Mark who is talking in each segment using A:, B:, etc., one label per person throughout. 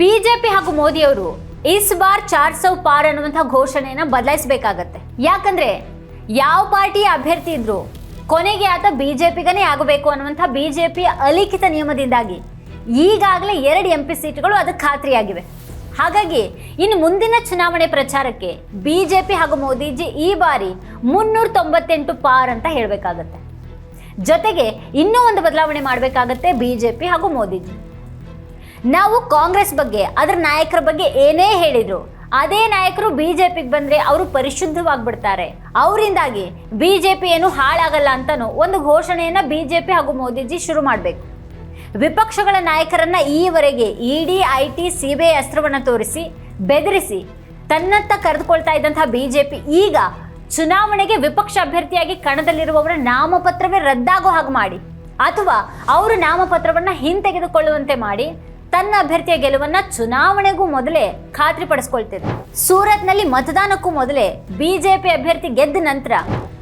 A: BJP ಹಾಗೂ ಮೋದಿಯವರು is bar ಚಾರ್ ಸೌ ಪಾರ್ ಅನ್ನುವಂತಹ ಘೋಷಣೆಯನ್ನ ಬದಲಾಯಿಸಬೇಕಾಗತ್ತೆ. ಯಾಕಂದ್ರೆ ಯಾವ ಪಾರ್ಟಿಯ ಅಭ್ಯರ್ಥಿ ಇದ್ರು ಕೊನೆಗೆ ಆತ ಬಿಜೆಪಿಗನೇ ಆಗಬೇಕು ಅನ್ನುವಂಥ ಬಿಜೆಪಿಯ ಅಲಿಖಿತ ನಿಯಮದಿಂದಾಗಿ ಈಗಾಗಲೇ ಎರಡು ಎಂ ಪಿ ಸೀಟ್ಗಳು ಅದಕ್ಕೆ ಖಾತ್ರಿಯಾಗಿವೆ. ಹಾಗಾಗಿ ಇನ್ನು ಮುಂದಿನ ಚುನಾವಣೆ ಪ್ರಚಾರಕ್ಕೆ ಬಿಜೆಪಿ ಹಾಗೂ ಮೋದಿಜಿ ಈ ಬಾರಿ ಮುನ್ನೂರ ತೊಂಬತ್ತೆಂಟು ಪಾರ್ ಅಂತ ಹೇಳಬೇಕಾಗತ್ತೆ. ಜೊತೆಗೆ ಇನ್ನೂ ಒಂದು ಬದಲಾವಣೆ ಮಾಡಬೇಕಾಗತ್ತೆ ಬಿಜೆಪಿ ಹಾಗೂ ಮೋದಿಜಿ. ನಾವು ಕಾಂಗ್ರೆಸ್ ಬಗ್ಗೆ, ಅದರ ನಾಯಕರ ಬಗ್ಗೆ ಏನೇ ಹೇಳಿದ್ರು, ಅದೇ ನಾಯಕರು ಬಿಜೆಪಿಗೆ ಬಂದ್ರೆ ಅವರು ಪರಿಶುದ್ಧವಾಗ್ಬಿಡ್ತಾರೆ. ಅವರಿಂದಾಗಿ ಬಿಜೆಪಿ ಏನು ಹಾಳಾಗಲ್ಲ ಅಂತಾನು ಒಂದು ಘೋಷಣೆಯನ್ನ ಬಿಜೆಪಿ ಹಾಗೂ ಮೋದಿಜಿ ಶುರು ಮಾಡಬೇಕು. ವಿಪಕ್ಷಗಳ ನಾಯಕರನ್ನ ಈವರೆಗೆ ED I T C B I ಅಸ್ತ್ರವನ್ನು ತೋರಿಸಿ, ಬೆದರಿಸಿ, ತನ್ನತ್ತ ಕರೆದುಕೊಳ್ತಾ ಇದ್ದಂತಹ ಬಿಜೆಪಿ ಈಗ ಚುನಾವಣೆಗೆ ವಿಪಕ್ಷ ಅಭ್ಯರ್ಥಿಯಾಗಿ ಕಣದಲ್ಲಿರುವವರ ನಾಮಪತ್ರವೇ ರದ್ದಾಗೋ ಹಾಗೆ ಮಾಡಿ, ಅಥವಾ ಅವರು ನಾಮಪತ್ರವನ್ನ ಹಿಂತೆಗೆದುಕೊಳ್ಳುವಂತೆ ಮಾಡಿ ತನ್ನ ಅಭ್ಯರ್ಥಿಯ ಗೆಲುವನ್ನ ಚುನಾವಣೆಗೂ ಮೊದಲೇ ಖಾತ್ರಿಪಡಿಸ್ಕೊಳ್ತಿದ್ರು ಸೂರತ್ನಲ್ಲಿ ಮತದಾನಕ್ಕೂ ಮೊದಲೇ ಬಿಜೆಪಿ ಅಭ್ಯರ್ಥಿ ಗೆದ್ದ ನಂತರ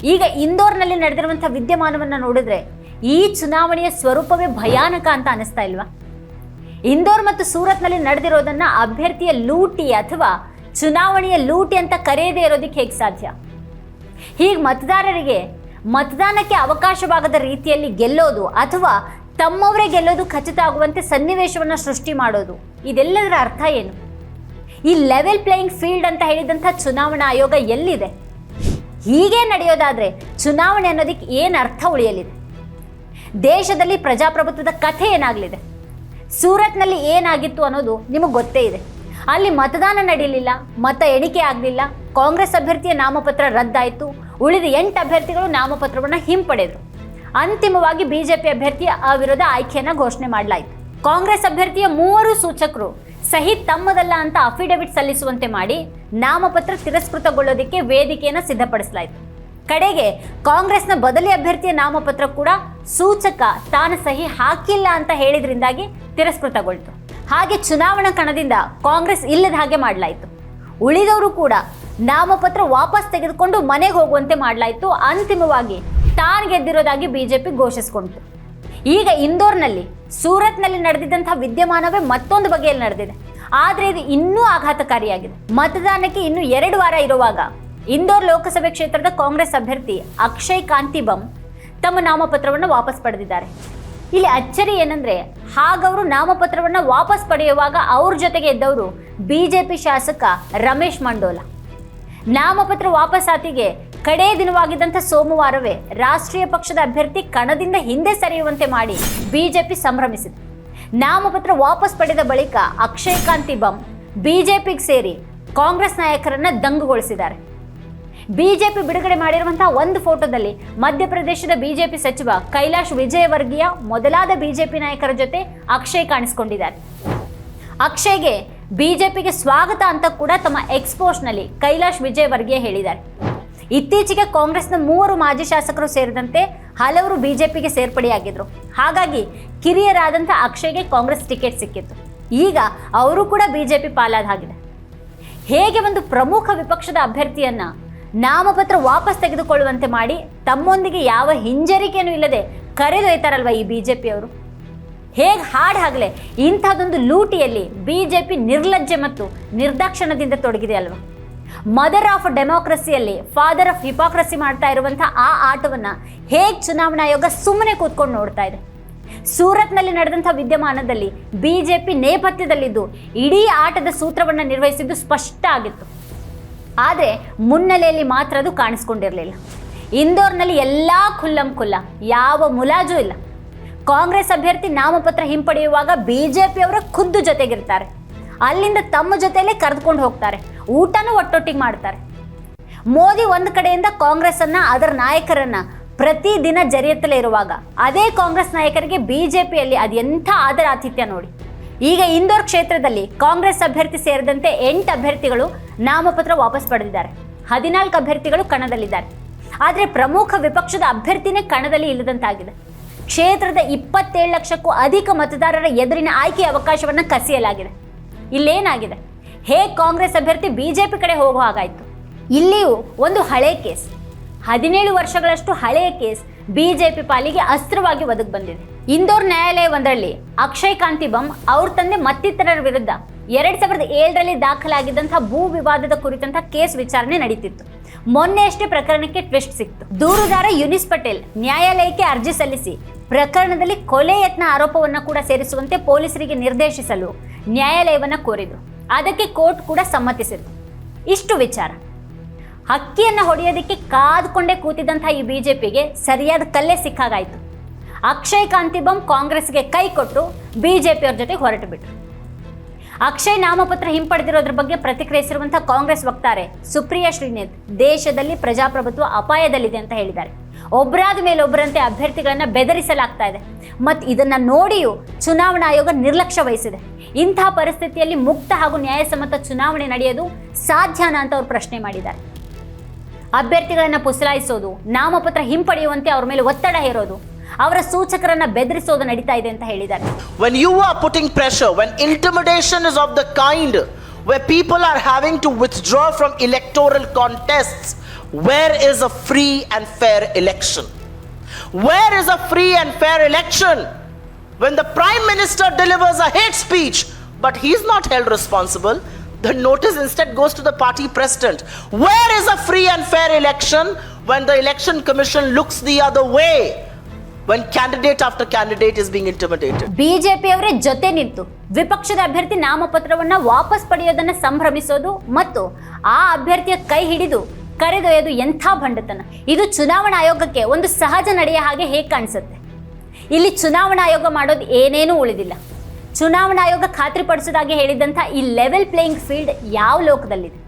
A: ಈಗ ಇಂದೋರ್ನಲ್ಲಿ ನಡೆದಿರುವಂತಹ ವಿದ್ಯಮಾನವನ್ನ ನೋಡಿದ್ರೆ ಈ ಚುನಾವಣೆಯ ಸ್ವರೂಪವೇ ಭಯಾನಕ ಅಂತ ಅನಿಸ್ತಾ ಇಲ್ವಾ? ಇಂದೋರ್ ಮತ್ತು ಸೂರತ್ನಲ್ಲಿ ನಡೆದಿರೋದನ್ನ ಅಭ್ಯರ್ಥಿಯ ಲೂಟಿ ಅಥವಾ ಚುನಾವಣೆಯ ಲೂಟಿ ಅಂತ ಕರೆಯದೇ ಇರೋದಕ್ಕೆ ಹೇಗೆ ಸಾಧ್ಯ? ಹೀಗೆ ಮತದಾರರಿಗೆ ಮತದಾನಕ್ಕೆ ಅವಕಾಶವಾಗದ ರೀತಿಯಲ್ಲಿ ಗೆಲ್ಲೋದು ಅಥವಾ ತಮ್ಮವರೇ ಗೆಲ್ಲೋದು ಖಚಿತ ಆಗುವಂತೆ ಸನ್ನಿವೇಶವನ್ನು ಸೃಷ್ಟಿ ಮಾಡೋದು. ಇದೆಲ್ಲದರ ಅರ್ಥ ಏನು? ಈ ಲೆವೆಲ್ ಪ್ಲೇಯಿಂಗ್ ಫೀಲ್ಡ್ ಅಂತ ಹೇಳಿದಂಥ ಚುನಾವಣಾ ಆಯೋಗ ಎಲ್ಲಿದೆ? ಹೀಗೆ ನಡೆಯೋದಾದರೆ ಚುನಾವಣೆ ಅನ್ನೋದಕ್ಕೆ ಏನು ಅರ್ಥ ಉಳಿಯಲಿದೆ? ದೇಶದಲ್ಲಿ ಪ್ರಜಾಪ್ರಭುತ್ವದ ಕಥೆ ಏನಾಗಲಿದೆ? ಸೂರತ್ನಲ್ಲಿ ಏನಾಗಿತ್ತು ಅನ್ನೋದು ನಿಮಗೆ ಗೊತ್ತೇ ಇದೆ. ಅಲ್ಲಿ ಮತದಾನ ನಡೆಯಲಿಲ್ಲ ಮತ ಎಣಿಕೆ ಆಗಲಿಲ್ಲ, ಕಾಂಗ್ರೆಸ್ ಅಭ್ಯರ್ಥಿಯ ನಾಮಪತ್ರ ರದ್ದಾಯಿತು, ಉಳಿದ ಎಂಟು ಅಭ್ಯರ್ಥಿಗಳು ನಾಮಪತ್ರವನ್ನು ಹಿಂಪಡೆದರು. ಅಂತಿಮವಾಗಿ ಬಿಜೆಪಿ ಅಭ್ಯರ್ಥಿಯ ಅವಿರೋಧ ಆಯ್ಕೆಯನ್ನು ಘೋಷಣೆ ಮಾಡಲಾಯಿತು. ಕಾಂಗ್ರೆಸ್ ಅಭ್ಯರ್ಥಿಯ ಮೂವರು ಸೂಚಕರು ಸಹಿ ತಮ್ಮದಲ್ಲ ಅಂತ ಅಫಿಡವಿಟ್ ಸಲ್ಲಿಸುವಂತೆ ಮಾಡಿ ನಾಮಪತ್ರ ತಿರಸ್ಕೃತಗೊಳ್ಳೋದಕ್ಕೆ ವೇದಿಕೆಯನ್ನು ಸಿದ್ಧಪಡಿಸಲಾಯಿತು. ಕಡೆಗೆ ಕಾಂಗ್ರೆಸ್ನ ಬದಲಿ ಅಭ್ಯರ್ಥಿಯ ನಾಮಪತ್ರ ಕೂಡ ಸೂಚಕ ತಾನು ಸಹಿ ಹಾಕಿಲ್ಲ ಅಂತ ಹೇಳಿದ್ರಿಂದಾಗಿ ತಿರಸ್ಕೃತಗೊಳ್ತು. ಹಾಗೆ ಚುನಾವಣಾ ಕಣದಿಂದ ಕಾಂಗ್ರೆಸ್ ಇಲ್ಲದ ಹಾಗೆ ಮಾಡಲಾಯಿತು. ಉಳಿದವರು ಕೂಡ ನಾಮಪತ್ರ ವಾಪಸ್ ತೆಗೆದುಕೊಂಡು ಮನೆಗೆ ಹೋಗುವಂತೆ ಮಾಡಲಾಯಿತು. ಅಂತಿಮವಾಗಿ ತಾನು ಗೆದ್ದಿರೋದಾಗಿ ಬಿಜೆಪಿ ಘೋಷಿಸಿಕೊಂಡಿತು. ಈಗ ಇಂದೋರ್ನಲ್ಲಿ, ಸೂರತ್ನಲ್ಲಿ ನಡೆದಿದ್ದಂತಹ ವಿದ್ಯಮಾನವೇ ಮತ್ತೊಂದು ಬಗೆಯಲ್ಲಿ ನಡೆದಿದೆ. ಆದರೆ ಇದು ಇನ್ನೂ ಆಘಾತಕಾರಿಯಾಗಿದೆ. ಮತದಾನಕ್ಕೆ ಇನ್ನು ಎರಡು ವಾರ ಇರುವಾಗ, ಇಂದೋರ್ ಲೋಕಸಭೆ ಕ್ಷೇತ್ರದ ಕಾಂಗ್ರೆಸ್ ಅಭ್ಯರ್ಥಿ ಅಕ್ಷಯ್ ಕಾಂತಿಬಂ ತಮ್ಮ ನಾಮಪತ್ರವನ್ನು ವಾಪಸ್ ಪಡೆದಿದ್ದಾರೆ. ಇಲ್ಲಿ ಅಚ್ಚರಿ ಏನಂದ್ರೆ, ಹಾಗವರು ನಾಮಪತ್ರವನ್ನು ವಾಪಸ್ ಪಡೆಯುವಾಗ ಅವ್ರ ಜೊತೆಗೆ ಇದ್ದವರು ಬಿಜೆಪಿ ಶಾಸಕ ರಮೇಶ್ ಮಂಡೋಲ. ನಾಮಪತ್ರ ವಾಪಸಾತಿಗೆ ಕಡೇ ದಿನವಾಗಿದ್ದಂಥ ಸೋಮವಾರವೇ ರಾಷ್ಟ್ರೀಯ ಪಕ್ಷದ ಅಭ್ಯರ್ಥಿ ಕಣದಿಂದ ಹಿಂದೆ ಸರಿಯುವಂತೆ ಮಾಡಿ ಬಿಜೆಪಿ ಸಂಭ್ರಮಿಸಿದೆ ನಾಮಪತ್ರ ವಾಪಸ್ ಪಡೆದ ಬಳಿಕ ಅಕ್ಷಯ್ ಕಾಂತಿ ಬಂ ಬಿಜೆಪಿಗೆ ಸೇರಿ ಕಾಂಗ್ರೆಸ್ ನಾಯಕರನ್ನ ದಂಗುಗೊಳಿಸಿದ್ದಾರೆ. ಬಿಜೆಪಿ ಬಿಡುಗಡೆ ಮಾಡಿರುವಂತಹ ಒಂದು ಫೋಟೋದಲ್ಲಿ ಮಧ್ಯಪ್ರದೇಶದ ಬಿಜೆಪಿ ಸಚಿವ ಕೈಲಾಶ್ ವಿಜಯವರ್ಗೀಯ, ಮೊದಲಾದ ಬಿಜೆಪಿ ನಾಯಕರ ಜೊತೆ ಅಕ್ಷಯ್ ಕಾಣಿಸಿಕೊಂಡಿದ್ದಾರೆ. ಅಕ್ಷಯ್ಗೆ ಬಿಜೆಪಿಗೆ ಸ್ವಾಗತ ಅಂತ ಕೂಡ ತಮ್ಮ ಎಕ್ಸ್ಪೋಸ್ಟ್ನಲ್ಲಿ ಕೈಲಾಶ್ ವಿಜಯವರ್ಗೀಯ ಹೇಳಿದ್ದಾರೆ. ಇತ್ತೀಚೆಗೆ ಕಾಂಗ್ರೆಸ್ನ ಮೂವರು ಮಾಜಿ ಶಾಸಕರು ಸೇರಿದಂತೆ ಹಲವರು ಬಿಜೆಪಿಗೆ ಸೇರ್ಪಡೆಯಾಗಿದ್ರು. ಹಾಗಾಗಿ ಕಿರಿಯರಾದಂಥ ಅಕ್ಷಯ್ಗೆ ಕಾಂಗ್ರೆಸ್ ಟಿಕೆಟ್ ಸಿಕ್ಕಿತ್ತು. ಈಗ ಅವರು ಕೂಡ ಬಿಜೆಪಿ ಪಾಲಾದ ಹಾಗಿದೆ ಹೇಗೆ ಒಂದು ಪ್ರಮುಖ ವಿಪಕ್ಷದ ಅಭ್ಯರ್ಥಿಯನ್ನ ನಾಮಪತ್ರ ವಾಪಸ್ ತೆಗೆದುಕೊಳ್ಳುವಂತೆ ಮಾಡಿ ತಮ್ಮೊಂದಿಗೆ ಯಾವ ಹಿಂಜರಿಕೆಯೂ ಇಲ್ಲದೆ ಕರೆದೊಯ್ತಾರಲ್ವ ಈ ಬಿಜೆಪಿಯವರು ಹೇಗೆ ಹಾಡು ಹಾಗಲೇ ಇಂಥದ್ದೊಂದು ಲೂಟಿಯಲ್ಲಿ ಬಿಜೆಪಿ ನಿರ್ಲಜ್ಜೆ ಮತ್ತು ನಿರ್ದಾಕ್ಷಣದಿಂದ ತೊಡಗಿದೆ ಅಲ್ವಾ? ಮದರ್ ಆಫ್ ಡೆಮೋಕ್ರಸಿಯಲ್ಲಿ, ಫಾದರ್ ಆಫ್ ಹಿಪಾಕ್ರಸಿ ಮಾಡ್ತಾ ಇರುವಂಥ ಆ ಆಟವನ್ನು ಹೇಗೆ ಚುನಾವಣಾ ಆಯೋಗ ಸುಮ್ಮನೆ ಕೂತ್ಕೊಂಡು ನೋಡ್ತಾ ಇದೆ? ಸೂರತ್ನಲ್ಲಿ ನಡೆದಂಥ ವಿದ್ಯಮಾನದಲ್ಲಿ ಬಿಜೆಪಿ ನೇಪಥ್ಯದಲ್ಲಿದ್ದು ಇಡೀ ಆಟದ ಸೂತ್ರವನ್ನು ನಿರ್ವಹಿಸಿದ್ದು ಸ್ಪಷ್ಟ ಆಗಿತ್ತು. ಆದರೆ ಮುನ್ನೆಲೆಯಲ್ಲಿ ಮಾತ್ರ ಅದು ಕಾಣಿಸ್ಕೊಂಡಿರಲಿಲ್ಲ. ಇಂದೋರ್ನಲ್ಲಿ ಎಲ್ಲ ಖುಲ್ಲಂ ಖುಲ್ಲ, ಯಾವ ಮುಲಾಜು ಇಲ್ಲ. ಕಾಂಗ್ರೆಸ್ ಅಭ್ಯರ್ಥಿ ನಾಮಪತ್ರ ಹಿಂಪಡೆಯುವಾಗ ಬಿಜೆಪಿಯವರ ಖುದ್ದು ಜೊತೆಗಿರ್ತಾರೆ. ಅಲ್ಲಿಂದ ತಮ್ಮ ಜೊತೆಯಲ್ಲೇ ಕರೆದುಕೊಂಡು ಹೋಗ್ತಾರೆ. ಊಟನೂ ಒಟ್ಟೊಟ್ಟಿಗೆ ಮಾಡ್ತಾರೆ. ಮೋದಿ ಒಂದು ಕಡೆಯಿಂದ ಕಾಂಗ್ರೆಸ್ ಅನ್ನ ಅದರ ನಾಯಕರನ್ನ ಪ್ರತಿದಿನ ಜರಿಯುತ್ತಲೇ ಇರುವಾಗ, ಅದೇ ಕಾಂಗ್ರೆಸ್ ನಾಯಕರಿಗೆ ಬಿಜೆಪಿಯಲ್ಲಿ ಅದೆಂಥ ಆದರ ಆತಿಥ್ಯ ನೋಡಿ. ಈಗ ಇಂದೋರ್ ಕ್ಷೇತ್ರದಲ್ಲಿ ಕಾಂಗ್ರೆಸ್ ಅಭ್ಯರ್ಥಿ ಸೇರಿದಂತೆ ಎಂಟು ಅಭ್ಯರ್ಥಿಗಳು ನಾಮಪತ್ರ ವಾಪಸ್ ಪಡೆದಿದ್ದಾರೆ. ಹದಿನಾಲ್ಕು ಅಭ್ಯರ್ಥಿಗಳು ಕಣದಲ್ಲಿದ್ದಾರೆ. ಆದರೆ ಪ್ರಮುಖ ವಿಪಕ್ಷದ ಅಭ್ಯರ್ಥಿನೇ ಕಣದಲ್ಲಿ ಇಲ್ಲದಂತಾಗಿದೆ. ಕ್ಷೇತ್ರದ ಇಪ್ಪತ್ತೇಳು ಲಕ್ಷಕ್ಕೂ ಅಧಿಕ ಮತದಾರರ ಎದುರಿನ ಆಯ್ಕೆ ಅವಕಾಶವನ್ನು ಕಸಿಯಲಾಗಿದೆ. ಇಲ್ಲೇನಾಗಿದೆ? ಹೇಗೆ ಕಾಂಗ್ರೆಸ್ ಅಭ್ಯರ್ಥಿ ಬಿ ಜೆ ಪಿ ಕಡೆ ಹೋಗೋ ಹಾಗಾಯಿತು? ಇಲ್ಲಿಯೂ ಒಂದು ಹಳೆ ಕೇಸ್. ಹದಿನೇಳು ವರ್ಷಗಳಷ್ಟು ಹಳೆಯ ಕೇಸ್ ಬಿ ಜೆ ಪಿ ಪಾಲಿಗೆ ಅಸ್ತ್ರವಾಗಿ ಒದಗಿ ಬಂದಿದೆ. ಇಂದೋರ್ ನ್ಯಾಯಾಲಯ ಒಂದರಲ್ಲಿ ಅಕ್ಷಯ್ ಕಾಂತಿ ಬಮ್ ಅವ್ರ ತಂದೆ ಮತ್ತಿತರರ ವಿರುದ್ಧ ಎರಡ್ ಸಾವಿರದ ಏಳರಲ್ಲಿ ದಾಖಲಾಗಿದ್ದಂತಹ ಭೂ ವಿವಾದದ ಕುರಿತಂತಹ ಕೇಸ್ ವಿಚಾರಣೆ ನಡೀತಿತ್ತು. ಮೊನ್ನೆ ಅಷ್ಟೇ ಪ್ರಕರಣಕ್ಕೆ ಟ್ವಿಸ್ಟ್ ಸಿಕ್ತು. ದೂರುದಾರ ಯುನಿಸ್ ಪಟೇಲ್ ನ್ಯಾಯಾಲಯಕ್ಕೆ ಅರ್ಜಿ ಸಲ್ಲಿಸಿ ಪ್ರಕರಣದಲ್ಲಿ ಕೊಲೆ ಯತ್ನ ಆರೋಪವನ್ನು ಕೂಡ ಸೇರಿಸುವಂತೆ ಪೊಲೀಸರಿಗೆ ನಿರ್ದೇಶಿಸಲು ನ್ಯಾಯಾಲಯವನ್ನ ಕೋರಿದ್ರು. ಅದಕ್ಕೆ ಕೋರ್ಟ್ ಕೂಡ ಸಮ್ಮತಿಸಿತು ಇಷ್ಟು ವಿಚಾರ. ಹಕ್ಕಿಯನ್ನು ಹೊಡೆಯೋದಕ್ಕೆ ಕಾದ್ಕೊಂಡೇ ಕೂತಿದ್ದಂಥ ಈ ಬಿಜೆಪಿಗೆ ಸರಿಯಾದ ಕಲ್ಲೇ ಸಿಕ್ಕಾಗಾಯ್ತು. ಅಕ್ಷಯ್ ಕಾಂತಿಬಂ ಕಾಂಗ್ರೆಸ್ಗೆ ಕೈ ಕೊಟ್ಟು ಬಿಜೆಪಿಯವ್ರ ಜೊತೆ ಹೊರಟು ಬಿಟ್ರು. ಅಕ್ಷಯ್ ನಾಮಪತ್ರ ಹಿಂಪಡೆದಿರೋದ್ರ ಬಗ್ಗೆ ಪ್ರತಿಕ್ರಿಯಿಸಿರುವಂಥ ಕಾಂಗ್ರೆಸ್ ವಕ್ತಾರೆ ಸುಪ್ರಿಯಾ ಶ್ರೀನಿಧ್ ದೇಶದಲ್ಲಿ ಪ್ರಜಾಪ್ರಭುತ್ವ ಅಪಾಯದಲ್ಲಿದೆ ಅಂತ ಹೇಳಿದ್ದಾರೆ. ಒಬ್ಬರಾದ ಮೇಲೆ ಒಬ್ಬರಂತೆ ಅಭ್ಯರ್ಥಿಗಳನ್ನು ಬೆದರಿಸಲಾಗ್ತಾ ಇದೆ. ಮತ್ತು ಇದನ್ನು ನೋಡಿಯೂ ಚುನಾವಣಾ ಆಯೋಗ ನಿರ್ಲಕ್ಷ್ಯ ವಹಿಸಿದೆ. ಇಂತಹ ಪರಿಸ್ಥಿತಿಯಲ್ಲಿ ಮುಕ್ತ ಹಾಗೂ ನ್ಯಾಯಸಮ್ಮತ ಚುನಾವಣೆ ನಡೆಯೋದು ಸಾಧ್ಯನಾ ಅಂತ ಅವರು ಪ್ರಶ್ನೆ ಮಾಡಿದ್ದಾರೆ. ಅಭ್ಯರ್ಥಿಗಳನ್ನು ಪುಸಲಾಯಿಸೋದು ನಾಮಪತ್ರ ಹಿಂಪಡೆಯುವಂತೆ ಅವ್ರ ಮೇಲೆ ಒತ್ತಡ ಹೇರೋದು ಅವರ ಸೂಚಕರನ್ನ ಬೆದರಿಸೋದು ನಡೀತಾ ಇದೆ ಅಂತ ಹೇಳಿದ್ದಾರೆ.
B: When you are putting pressure, when intimidation is of the kind where people are having to withdraw from electoral contests, where is a free and fair election? Where is a free and fair election? When the Prime Minister delivers a hate speech, but he's not held responsible, the notice instead goes to the party president. Where is a free and fair election when the Election Commission looks the other way? When candidate after candidate is being intimidated.
A: ಬಿಜೆಪಿಯವರೇ ಜೊತೆ ನಿಂತು ವಿಪಕ್ಷದ ಅಭ್ಯರ್ಥಿ ನಾಮಪತ್ರವನ್ನ ವಾಪಸ್ ಪಡೆಯೋದನ್ನ ಸಂಭ್ರಮಿಸೋದು ಮತ್ತು ಆ ಅಭ್ಯರ್ಥಿಯ ಕೈ ಹಿಡಿದು ಕರೆದೊಯ್ಯೋದು ಎಂಥ ಭಂಡತನ ಇದು ಚುನಾವಣಾ ಆಯೋಗಕ್ಕೆ ಒಂದು ಸಹಜ ನಡೆಯ ಹಾಗೆ ಹೇಗೆ ಕಾಣಿಸುತ್ತೆ? ಇಲ್ಲಿ ಚುನಾವಣಾ ಆಯೋಗ ಮಾಡೋದು ಏನೇನೂ ಉಳಿದಿಲ್ಲ. ಚುನಾವಣಾ ಆಯೋಗ ಖಾತ್ರಿಪಡಿಸೋದಾಗಿ ಹೇಳಿದಂಥ ಈ ಲೆವೆಲ್ ಪ್ಲೇಯಿಂಗ್ ಫೀಲ್ಡ್ ಯಾವ ಲೋಕದಲ್ಲಿದೆ?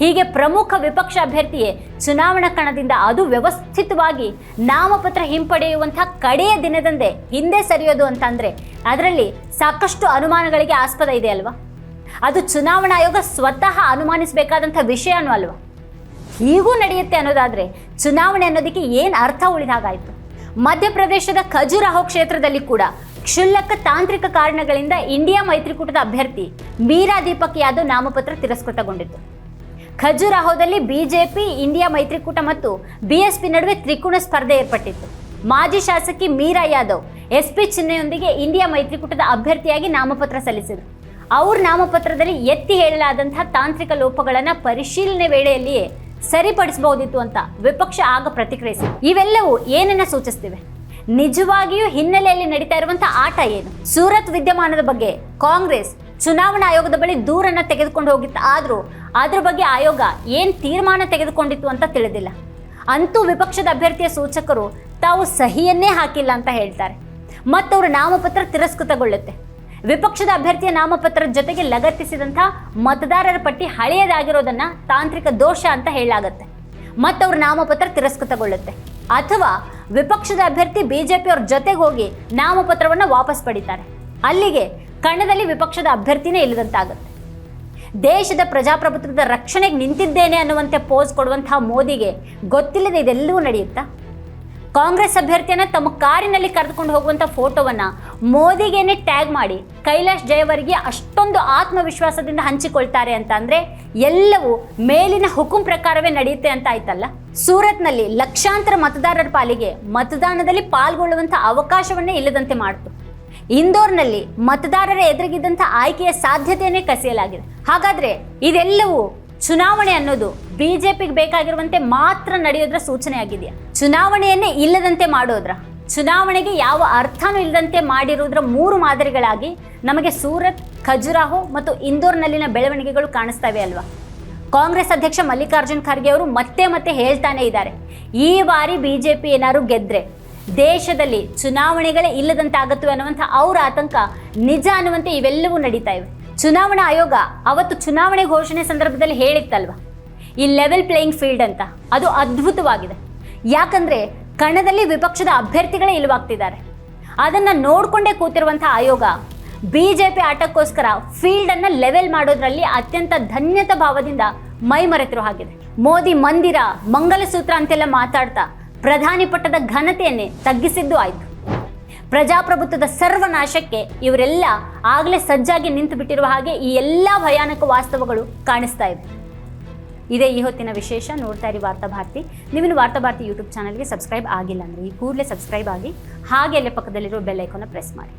A: ಹೀಗೆ ಪ್ರಮುಖ ವಿಪಕ್ಷ ಅಭ್ಯರ್ಥಿಯೇ ಚುನಾವಣಾ ಕಣದಿಂದ ಅದು ವ್ಯವಸ್ಥಿತವಾಗಿ ನಾಮಪತ್ರ ಹಿಂಪಡೆಯುವಂಥ ಕಡೆಯ ದಿನದಂದೇ ಹಿಂದೆ ಸರಿಯೋದು ಅಂತಂದರೆ ಅದರಲ್ಲಿ ಸಾಕಷ್ಟು ಅನುಮಾನಗಳಿಗೆ ಆಸ್ಪದ ಇದೆ ಅಲ್ವಾ? ಅದು ಚುನಾವಣಾ ಆಯೋಗ ಸ್ವತಃ ಅನುಮಾನಿಸಬೇಕಾದಂಥ ವಿಷಯನೂ ಅಲ್ವಾ? ಹೀಗೂ ನಡೆಯುತ್ತೆ ಅನ್ನೋದಾದ್ರೆ ಚುನಾವಣೆ ಅನ್ನೋದಕ್ಕೆ ಏನು ಅರ್ಥ ಉಳಿದ ಹಾಗಾಯ್ತು? ಮಧ್ಯಪ್ರದೇಶದ ಖಜುರಾಹೋ ಕ್ಷೇತ್ರದಲ್ಲಿ ಕೂಡ ಕ್ಷುಲ್ಲಕ ತಾಂತ್ರಿಕ ಕಾರಣಗಳಿಂದ ಇಂಡಿಯಾ ಮೈತ್ರಿಕೂಟದ ಅಭ್ಯರ್ಥಿ ಮೀರಾ ದೀಪಕ್ ಯಾದವ್ ನಾಮಪತ್ರ ತಿರಸ್ಕೃತಗೊಂಡಿತ್ತು ಖಜುರಾಹೋದಲ್ಲಿ ಬಿಜೆಪಿ, ಇಂಡಿಯಾ ಮೈತ್ರಿಕೂಟ ಮತ್ತು ಬಿಎಸ್ಪಿ ನಡುವೆ ತ್ರಿಕೋಣ ಸ್ಪರ್ಧೆ ಏರ್ಪಟ್ಟಿತ್ತು. ಮಾಜಿ ಶಾಸಕಿ ಮೀರಾ ಯಾದವ್, ಎಸ್ಪಿ ಚಿಹ್ನೆಯೊಂದಿಗೆ ಇಂಡಿಯಾ ಮೈತ್ರಿಕೂಟದ ಅಭ್ಯರ್ಥಿಯಾಗಿ ನಾಮಪತ್ರ ಸಲ್ಲಿಸಿದರು. ಅವ್ರ ನಾಮಪತ್ರದಲ್ಲಿ ಎತ್ತಿ ಹೇಳಲಾದಂತಹ ತಾಂತ್ರಿಕ ಲೋಪಗಳನ್ನು ಪರಿಶೀಲನೆ ವೇಳೆಯಲ್ಲಿಯೇ ಸರಿಪಡಿಸಬಹುದಿತ್ತು ಅಂತ ವಿಪಕ್ಷ ಆಗ ಪ್ರತಿಕ್ರಿಯಿಸಿದೆ ಇವೆಲ್ಲವೂ ಏನನ್ನ ಸೂಚಿಸ್ತಿವೆ? ನಿಜವಾಗಿಯೂ ಹಿನ್ನೆಲೆಯಲ್ಲಿ ನಡೀತಾ ಇರುವಂತಹ ಆಟ ಏನು? ಸೂರತ್ ವಿದ್ಯಮಾನದ ಬಗ್ಗೆ ಕಾಂಗ್ರೆಸ್ ಚುನಾವಣಾ ಆಯೋಗದ ಬಳಿ ದೂರನ್ನ ತೆಗೆದುಕೊಂಡು ಹೋಗಿತ್ತು. ಆದ್ರೂ ಅದ್ರ ಬಗ್ಗೆ ಆಯೋಗ ಏನ್ ತೀರ್ಮಾನ ತೆಗೆದುಕೊಂಡಿತ್ತು ಅಂತ ತಿಳಿದಿಲ್ಲ. ಅಂತೂ ವಿಪಕ್ಷದ ಅಭ್ಯರ್ಥಿಯ ಸೂಚಕರು ತಾವು ಸಹಿಯನ್ನೇ ಹಾಕಿಲ್ಲ ಅಂತ ಹೇಳ್ತಾರೆ. ಮತ್ತವರು ನಾಮಪತ್ರ ತಿರಸ್ಕೃತಗೊಳ್ಳುತ್ತೆ. ವಿಪಕ್ಷದ ಅಭ್ಯರ್ಥಿಯ ನಾಮಪತ್ರದ ಜೊತೆಗೆ ಲಗತ್ತಿಸಿದಂಥ ಮತದಾರರ ಪಟ್ಟಿ ಹಳೆಯದಾಗಿರೋದನ್ನ ತಾಂತ್ರಿಕ ದೋಷ ಅಂತ ಹೇಳಲಾಗತ್ತೆ. ಮತ್ತವ್ರ ನಾಮಪತ್ರ ತಿರಸ್ಕೃತಗೊಳ್ಳುತ್ತೆ. ಅಥವಾ ವಿಪಕ್ಷದ ಅಭ್ಯರ್ಥಿ ಬಿಜೆಪಿಯವ್ರ ಜೊತೆಗೆ ಹೋಗಿ ನಾಮಪತ್ರವನ್ನು ವಾಪಸ್ ಪಡಿತಾರೆ. ಅಲ್ಲಿಗೆ ಕಣದಲ್ಲಿ ವಿಪಕ್ಷದ ಅಭ್ಯರ್ಥಿನೇ ಇಲ್ಲದಂತಾಗುತ್ತೆ. ದೇಶದ ಪ್ರಜಾಪ್ರಭುತ್ವದ ರಕ್ಷಣೆಗೆ ನಿಂತಿದ್ದೇನೆ ಅನ್ನುವಂತೆ ಪೋಸ್ ಕೊಡುವಂತಹ ಮೋದಿಗೆ ಗೊತ್ತಿಲ್ಲದೆ ಇದೆಲ್ಲವೂ ನಡೆಯುತ್ತಾ? ಕಾಂಗ್ರೆಸ್ ಅಭ್ಯರ್ಥಿಯನ್ನ ತಮ್ಮ ಕಾರಿನಲ್ಲಿ ಕರೆದುಕೊಂಡು ಹೋಗುವಂಥ ಫೋಟೋವನ್ನ ಮೋದಿಗೇನೆ ಟ್ಯಾಗ್ ಮಾಡಿ ಕೈಲಾಶ್ ಜಯವರಿಗೆ ಅಷ್ಟೊಂದು ಆತ್ಮವಿಶ್ವಾಸದಿಂದ ಹಂಚಿಕೊಳ್ತಾರೆ ಅಂತ ಅಂದ್ರೆ ಎಲ್ಲವೂ ಮೇಲಿನ ಹುಕುಂ ಪ್ರಕಾರವೇ ನಡೆಯುತ್ತೆ ಅಂತ ಆಯ್ತಲ್ಲ? ಸೂರತ್ನಲ್ಲಿ ಲಕ್ಷಾಂತರ ಮತದಾರರ ಪಾಲಿಗೆ ಮತದಾನದಲ್ಲಿ ಪಾಲ್ಗೊಳ್ಳುವಂಥ ಅವಕಾಶವನ್ನೇ ಇಲ್ಲದಂತೆ ಮಾಡಿತು. ಇಂದೋರ್ನಲ್ಲಿ ಮತದಾರರ ಎದುರಿಗಿದ್ದಂಥ ಆಯ್ಕೆಯ ಸಾಧ್ಯತೆಯನ್ನೇ ಕಸಿಯಲಾಗಿದೆ. ಹಾಗಾದ್ರೆ ಇದೆಲ್ಲವೂ ಚುನಾವಣೆ ಅನ್ನೋದು ಬಿಜೆಪಿಗೆ ಬೇಕಾಗಿರುವಂತೆ ಮಾತ್ರ ನಡೆಯೋದ್ರ ಸೂಚನೆ ಆಗಿದೆಯಾ ಚುನಾವಣೆಯನ್ನೇ ಇಲ್ಲದಂತೆ ಮಾಡೋದ್ರ? ಚುನಾವಣೆಗೆ ಯಾವ ಅರ್ಥನೂ ಇಲ್ಲದಂತೆ ಮಾಡಿರುವುದರ ಮೂರು ಮಾದರಿಗಳಾಗಿ ನಮಗೆ ಸೂರತ್, ಖಜುರಾಹೋ ಮತ್ತು ಇಂದೋರ್ನಲ್ಲಿನ ಬೆಳವಣಿಗೆಗಳು ಕಾಣಿಸ್ತವೆ ಅಲ್ವಾ? ಕಾಂಗ್ರೆಸ್ ಅಧ್ಯಕ್ಷ ಮಲ್ಲಿಕಾರ್ಜುನ್ ಖರ್ಗೆ ಅವರು ಮತ್ತೆ ಮತ್ತೆ ಹೇಳ್ತಾನೆ ಇದ್ದಾರೆ, ಈ ಬಾರಿ ಬಿಜೆಪಿ ಏನಾದ್ರು ಗೆದ್ರೆ ದೇಶದಲ್ಲಿ ಚುನಾವಣೆಗಳೇ ಇಲ್ಲದಂತಾಗತ್ತವೆ ಅನ್ನುವಂಥ ಅವರ ಆತಂಕ ನಿಜ ಅನ್ನುವಂತೆ ಇವೆಲ್ಲವೂ ನಡೀತಾ ಇವೆ. ಚುನಾವಣಾ ಆಯೋಗ ಅವತ್ತು ಚುನಾವಣೆ ಘೋಷಣೆ ಸಂದರ್ಭದಲ್ಲಿ ಹೇಳಿತ್ತಲ್ವ? ಈ ಲೆವೆಲ್ ಪ್ಲೇಯಿಂಗ್ ಫೀಲ್ಡ್ ಅಂತ, ಅದು ಅದ್ಭುತವಾಗಿದೆ. ಯಾಕಂದ್ರೆ ಕಣದಲ್ಲಿ ವಿಪಕ್ಷದ ಅಭ್ಯರ್ಥಿಗಳೇ ಇಲ್ಲವಾಗ್ತಿದ್ದಾರೆ. ಅದನ್ನು ನೋಡಿಕೊಂಡೇ ಕೂತಿರುವಂಥ ಆಯೋಗ ಬಿ ಜೆ ಪಿ ಆಟಕ್ಕೋಸ್ಕರ ಫೀಲ್ಡನ್ನು ಲೆವೆಲ್ ಮಾಡೋದ್ರಲ್ಲಿ ಅತ್ಯಂತ ಧನ್ಯತ ಭಾವದಿಂದ ಮೈ ಮರೆತಿರೋ ಹಾಗಿದೆ. ಮೋದಿ ಮಂದಿರ, ಮಂಗಲಸೂತ್ರ ಅಂತೆಲ್ಲ ಮಾತಾಡ್ತಾ ಪ್ರಧಾನಿ ಪಟ್ಟದ ಘನತೆಯನ್ನೇ ತಗ್ಗಿಸಿದ್ದು ಆಯ್ತು. ಪ್ರಜಾಪ್ರಭುತ್ವದ ಸರ್ವನಾಶಕ್ಕೆ ಇವರೆಲ್ಲ ಆಗಲೇ ಸಜ್ಜಾಗಿ ನಿಂತು ಬಿಟ್ಟಿರುವ ಹಾಗೆ ಈ ಎಲ್ಲ ಭಯಾನಕ ವಾಸ್ತವಗಳು ಕಾಣಿಸ್ತಾ ಇವೆ. ಇದೇ ಈ ಹೊತ್ತಿನ ವಿಶೇಷ, ನೋಡ್ತಾ ಇರಿ ವಾರ್ತಾ ಭಾರತಿ. ವಾರ್ತಾಭಾರತಿ ವಾರ್ತಾ ಭಾರತಿ ಯೂಟ್ಯೂಬ್ ಚಾನಲ್ಗೆ ಸಬ್ಸ್ಕ್ರೈಬ್ ಆಗಿಲ್ಲ ಅಂದರೆ ಈ ಕೂಡಲೇ ಸಬ್ಸ್ಕ್ರೈಬ್ ಆಗಿ ಹಾಗೆ ಅಲ್ಲೇ ಪಕ್ಕದಲ್ಲಿರೋ ಬೆಲ್ ಐಕಾನ್ನ ಪ್ರೆಸ್ ಮಾಡಿ.